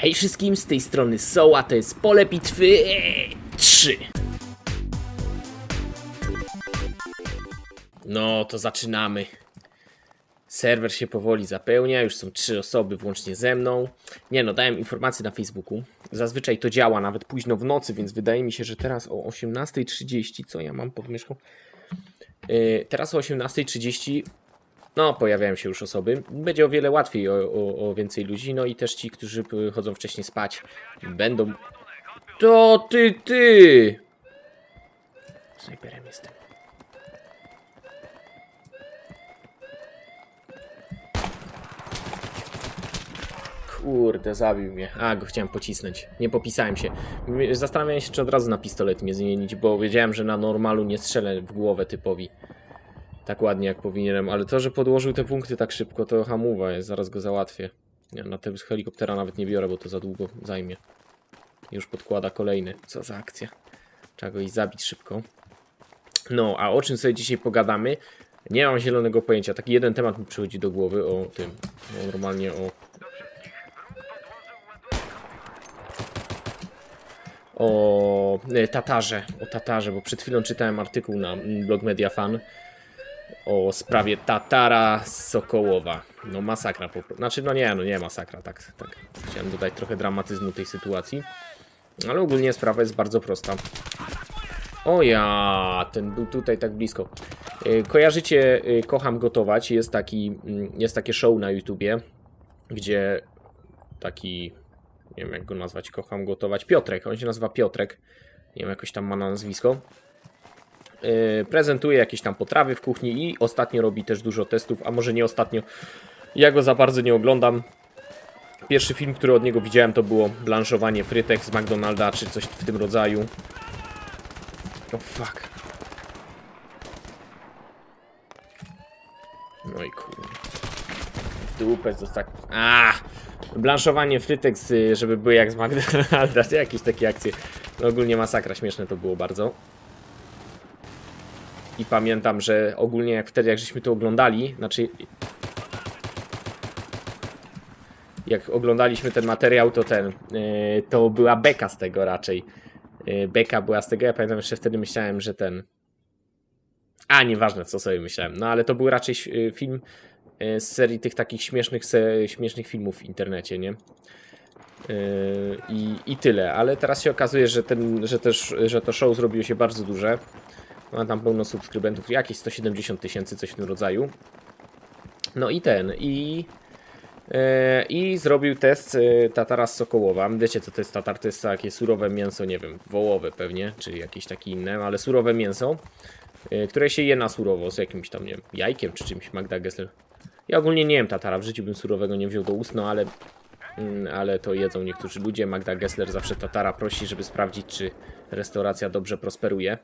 Hej wszystkim, z tej strony Soła, to jest Pole Bitwy eee, 3. No, to zaczynamy. Serwer się powoli zapełnia, już są trzy osoby włącznie ze mną. Nie no, dałem informację na Facebooku. Zazwyczaj to działa nawet późno w nocy, więc wydaje mi się, że teraz o 18.30, co ja mam pod myszką? Yy, teraz o 18.30 no, pojawiają się już osoby. Będzie o wiele łatwiej o, o, o więcej ludzi, no i też ci, którzy chodzą wcześniej spać, będą... To ty, ty! Snajperem jestem. Kurde, zabił mnie. A, go chciałem pocisnąć. Nie popisałem się. Zastanawiałem się, czy od razu na pistolet mnie zmienić, bo wiedziałem, że na normalu nie strzelę w głowę typowi tak ładnie jak powinienem, ale to, że podłożył te punkty tak szybko, to hamuwa jest, zaraz go załatwię. Ja na tego helikoptera nawet nie biorę, bo to za długo zajmie. Już podkłada kolejny. Co za akcja. Trzeba go iść zabić szybko. No, a o czym sobie dzisiaj pogadamy? Nie mam zielonego pojęcia. Taki jeden temat mi przychodzi do głowy o tym. O, normalnie o... O e, Tatarze. O Tatarze, bo przed chwilą czytałem artykuł na blog Media Fan o sprawie Tatara Sokołowa. No masakra po prostu. Znaczy, no nie, no nie masakra, tak, tak. Chciałem dodać trochę dramatyzmu tej sytuacji. Ale ogólnie sprawa jest bardzo prosta. O ja, ten był tutaj tak blisko. Y, Kojarzycie y, Kocham Gotować? Jest, taki, mm, jest takie show na YouTubie, gdzie taki, nie wiem jak go nazwać, Kocham Gotować, Piotrek, on się nazywa Piotrek. Nie wiem, jakoś tam ma na nazwisko prezentuje jakieś tam potrawy w kuchni i ostatnio robi też dużo testów, a może nie ostatnio. Ja go za bardzo nie oglądam. Pierwszy film, który od niego widziałem, to było blanszowanie frytek z McDonalda, czy coś w tym rodzaju. Oh fuck. No i kurde. Dupę to tak. A! Blanszowanie frytek, żeby były jak z McDonalda, jakieś takie akcje. No ogólnie masakra, śmieszne to było bardzo. I pamiętam, że ogólnie jak wtedy, jak żeśmy to oglądali, znaczy. Jak oglądaliśmy ten materiał, to ten. Yy, to była beka z tego raczej. Yy, beka była z tego. Ja pamiętam jeszcze wtedy myślałem, że ten. A, nieważne co sobie myślałem. No ale to był raczej yy, film yy, z serii tych takich śmiesznych, śmiesznych filmów w internecie, nie? Yy, I, I tyle, ale teraz się okazuje, że, ten, że, też, że to show zrobiło się bardzo duże. Ma tam pełno subskrybentów, jakieś 170 tysięcy, coś w tym rodzaju. No i ten, i. e, I zrobił test e, tatara z Sokołowa. Wiecie co to jest tatar? To jest takie surowe mięso, nie wiem, wołowe pewnie, czy jakieś takie inne, ale surowe mięso, e, które się je na surowo z jakimś tam, nie wiem, jajkiem czy czymś, Magda Gessler. Ja ogólnie nie wiem tatara, w życiu bym surowego nie wziął do ust, no ale, mm, ale to jedzą niektórzy ludzie. Magda Gessler zawsze tatara prosi, żeby sprawdzić, czy restauracja dobrze prosperuje.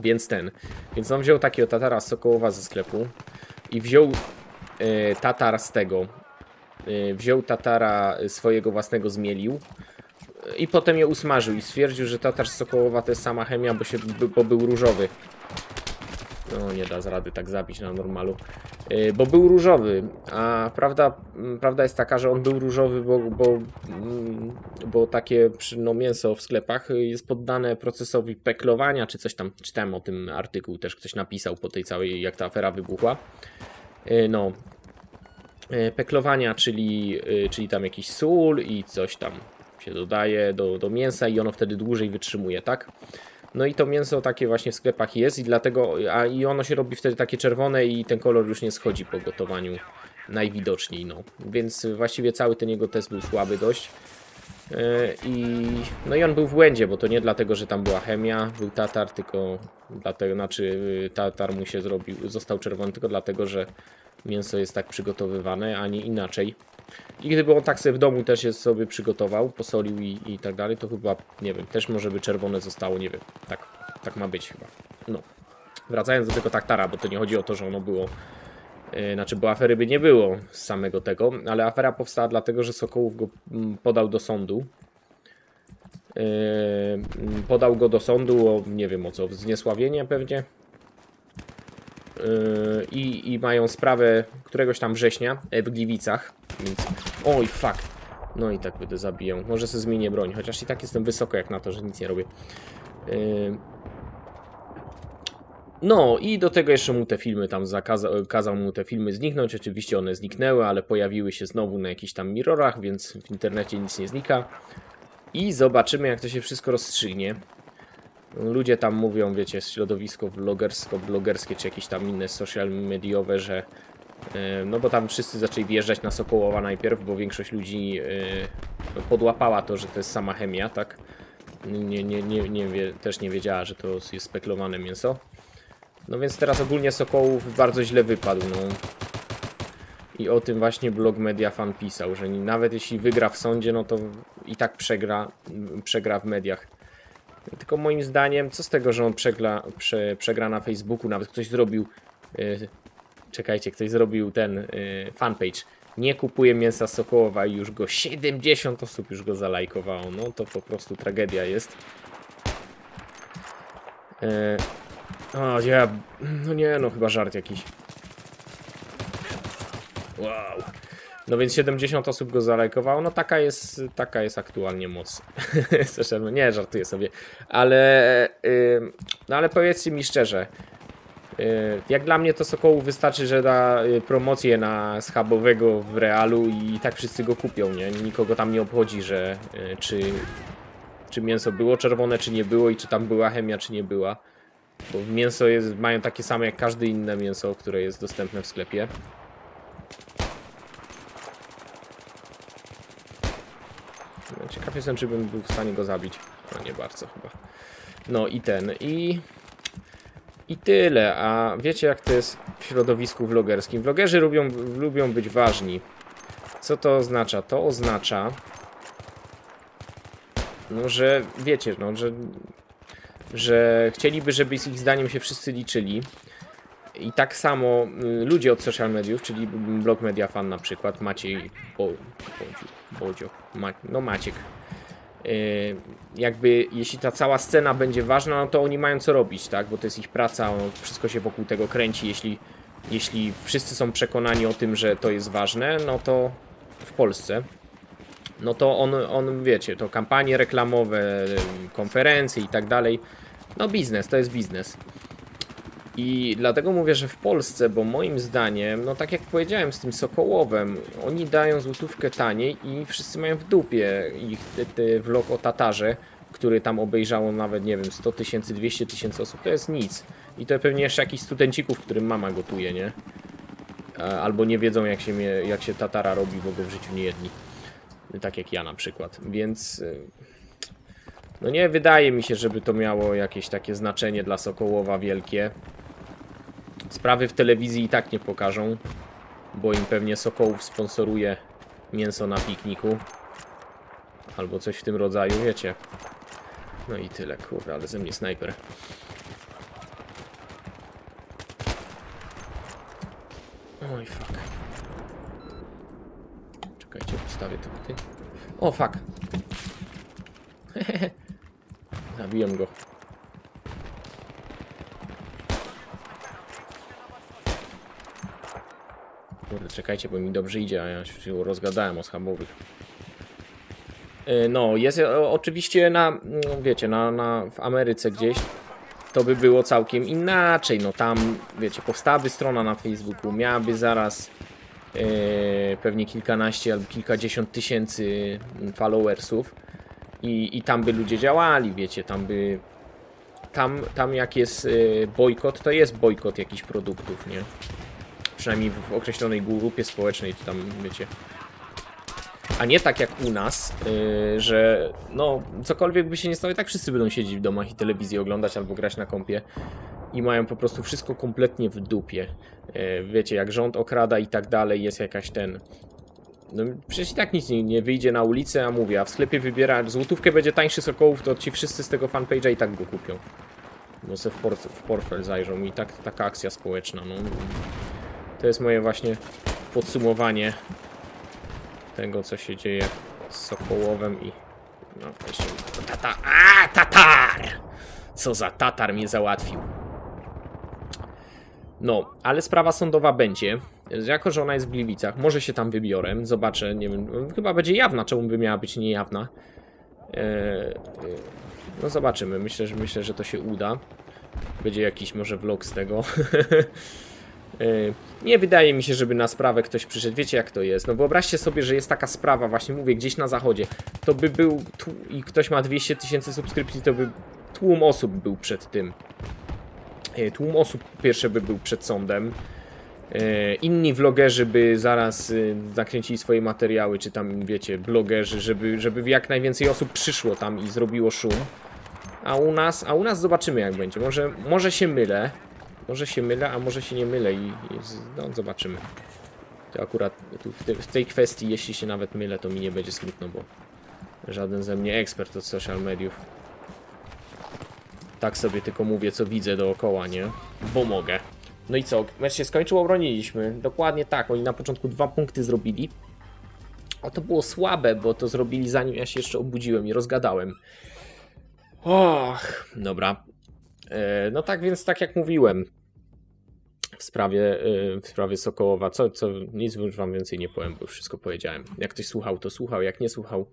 Więc ten. Więc on wziął takiego tatara Sokołowa ze sklepu i wziął e, tatar z tego. E, wziął tatara swojego własnego, zmielił e, i potem je usmażył i stwierdził, że tatar Sokołowa to jest sama chemia, bo, się, bo był różowy. No nie da z rady tak zabić na normalu. E, Bo był różowy, a prawda, prawda jest taka, że on był różowy, bo, bo, mm, bo takie no, mięso w sklepach jest poddane procesowi peklowania, czy coś tam. Czytałem o tym artykuł, też ktoś napisał po tej całej, jak ta afera wybuchła. E, No, e, peklowania, czyli, czyli tam jakiś sól i coś tam się dodaje do, do mięsa i ono wtedy dłużej wytrzymuje, tak? No i to mięso takie właśnie w sklepach jest i dlatego, a i ono się robi wtedy takie czerwone i ten kolor już nie schodzi po gotowaniu najwidoczniej, no. Więc właściwie cały ten jego test był słaby dość. Yy, I, no i on był w błędzie, bo to nie dlatego, że tam była chemia, był tatar, tylko dlatego, znaczy yy, tatar mu się zrobił, został czerwony tylko dlatego, że mięso jest tak przygotowywane, a nie inaczej. I gdyby on tak sobie w domu też je sobie przygotował, posolił i, i tak dalej, to chyba, nie wiem, też może by czerwone zostało, nie wiem. Tak, tak ma być chyba. No. Wracając do tego taktara, bo to nie chodzi o to, że ono było. Yy, znaczy, bo afery by nie było z samego tego, ale afera powstała dlatego, że Sokołów go mm, podał do sądu. Mm, podał go do sądu o, nie wiem o co, zniesławienie pewnie. Yy, i, i mają sprawę któregoś tam września e, w Gliwicach. Więc. Oj, fuck. No i tak będę zabijał. Może sobie zmienię broń, chociaż i tak jestem wysoko jak na to, że nic nie robię. Yy... No i do tego jeszcze mu te filmy tam zakazał, kazał mu te filmy zniknąć. Oczywiście one zniknęły, ale pojawiły się znowu na jakichś tam mirrorach, więc w internecie nic nie znika. I zobaczymy jak to się wszystko rozstrzygnie. Ludzie tam mówią, wiecie, środowisko vlogersko-blogerskie czy jakieś tam inne social mediowe, że e, no bo tam wszyscy zaczęli wjeżdżać na Sokołowa najpierw, bo większość ludzi e, podłapała to, że to jest sama chemia, tak? Nie, nie, nie, nie wie, też nie wiedziała, że to jest speklowane mięso. No więc teraz ogólnie Sokołów bardzo źle wypadł, no. I o tym właśnie blog Media Fan pisał, że nawet jeśli wygra w sądzie, no to i tak przegra, przegra w mediach. Tylko moim zdaniem, co z tego, że on przegra, prze, przegra na Facebooku, nawet ktoś zrobił, yy, czekajcie, ktoś zrobił ten yy, fanpage, nie kupuje mięsa Sokołowa i już go 70 osób już go zalajkowało, no to po prostu tragedia jest. Yy, o, ja, no nie, no chyba żart jakiś. Wow. No więc 70 osób go zalajkowało. No taka jest, taka jest aktualnie moc. Zresztą, nie, żartuję sobie. Ale, yy, no ale powiedzcie mi szczerze. Yy, jak dla mnie to Sokołu wystarczy, że da y, promocję na schabowego w realu i tak wszyscy go kupią, nie? Nikogo tam nie obchodzi, że yy, czy, czy mięso było czerwone, czy nie było i czy tam była chemia, czy nie była. Bo mięso jest, mają takie same jak każde inne mięso, które jest dostępne w sklepie. Ciekaw jestem, czy bym był w stanie go zabić. No nie bardzo chyba. No i ten, i... I tyle, a wiecie jak to jest w środowisku vlogerskim? Vlogerzy lubią, lubią być ważni. Co to oznacza? To oznacza... No, że wiecie, no, że... Że chcieliby, żeby z ich zdaniem się wszyscy liczyli. I tak samo y, ludzie od social mediów, czyli blog Media Fan na przykład, Maciej Bodzio, Ma, no Maciek. Y, jakby jeśli ta cała scena będzie ważna, no to oni mają co robić, tak? Bo to jest ich praca, on, wszystko się wokół tego kręci. Jeśli, jeśli wszyscy są przekonani o tym, że to jest ważne, no to w Polsce, no to on, on wiecie, to kampanie reklamowe, konferencje i tak dalej. No biznes, to jest biznes. I dlatego mówię, że w Polsce, bo moim zdaniem, no tak jak powiedziałem z tym Sokołowem, oni dają złotówkę taniej i wszyscy mają w dupie ich te, te vlog o Tatarze, który tam obejrzało nawet, nie wiem, 100 tysięcy, 200 tysięcy osób, to jest nic. I to pewnie jeszcze jakichś studencików, którym mama gotuje, nie? Albo nie wiedzą jak się, jak się Tatara robi, bo go w życiu nie jedli. Tak jak ja na przykład. Więc... y, No nie wydaje mi się, żeby to miało jakieś takie znaczenie dla Sokołowa wielkie. Sprawy w telewizji i tak nie pokażą, bo im pewnie Sokołów sponsoruje mięso na pikniku. Albo coś w tym rodzaju, wiecie. No i tyle, kurde, ale ze mnie snajper. Oj, fuck. Czekajcie, postawię to tutaj. O, fuck. Zabiłem go. Kurde, czekajcie, bo mi dobrze idzie, a ja się rozgadałem o schabowych. Yy, No, jest e, oczywiście na, no, wiecie, na, na, w Ameryce gdzieś to by było całkiem inaczej. No tam, wiecie, powstałaby strona na Facebooku, miałaby zaraz yy, pewnie kilkanaście albo kilkadziesiąt tysięcy followersów i, i tam by ludzie działali, wiecie, tam by tam, tam jak jest bojkot, to jest bojkot jakichś produktów, nie? Przynajmniej w, określonej grupie społecznej, czy tam, wiecie. A nie tak jak u nas, yy, że no, cokolwiek by się nie stało, tak wszyscy będą siedzieć w domach i telewizję oglądać albo grać na kompie i mają po prostu wszystko kompletnie w dupie. Yy, wiecie, jak rząd okrada i tak dalej, jest jakaś ten. No przecież i tak nic nie, nie wyjdzie na ulicę, a mówię, a w sklepie wybiera złotówkę będzie tańszy sokołów, to ci wszyscy z tego fanpage'a i tak go kupią. Bo se w portfel zajrzą i tak taka akcja społeczna, no. To jest moje właśnie podsumowanie tego, co się dzieje z Sokołowem i... No, jeszcze... Tata... A, Tatar! Co za Tatar mnie załatwił. No, ale sprawa sądowa będzie. jako że ona jest w Gliwicach, może się tam wybiorę, zobaczę, nie wiem, chyba będzie jawna, czemu by miała być niejawna. E, e, no zobaczymy, myślę, że myślę, że to się uda. Będzie jakiś może vlog z tego. E, Nie wydaje mi się, żeby na sprawę ktoś przyszedł. Wiecie jak to jest? No wyobraźcie sobie, że jest taka sprawa, właśnie mówię, gdzieś na zachodzie. To by był i ktoś ma 200 tysięcy subskrypcji, to by tłum osób był przed tym. E, Tłum osób pierwsze by był przed sądem. E, Inni vlogerzy by zaraz y, zakręcili swoje materiały, czy tam wiecie, blogerzy, żeby, żeby jak najwięcej osób przyszło tam i zrobiło szum. A u nas, a u nas zobaczymy jak będzie. Może, może się mylę. Może się mylę, a może się nie mylę i, i no, zobaczymy. To akurat tu w, te, w tej kwestii, jeśli się nawet mylę, to mi nie będzie smutno, bo żaden ze mnie ekspert od social mediów. Tak sobie tylko mówię, co widzę dookoła, nie? Bo mogę. No i co? Mecz się skończył, obroniliśmy. Dokładnie tak. Oni na początku dwa punkty zrobili. A to było słabe, bo to zrobili zanim ja się jeszcze obudziłem i rozgadałem. Och, dobra. E, no tak więc, tak jak mówiłem w sprawie, e, w sprawie Sokołowa, co, co nic już wam więcej nie powiem, bo już wszystko powiedziałem. Jak ktoś słuchał, to słuchał, jak nie słuchał,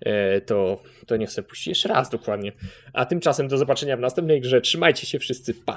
e, to, to niech sobie puści jeszcze raz dokładnie. A tymczasem do zobaczenia w następnej grze. Trzymajcie się wszyscy, pa!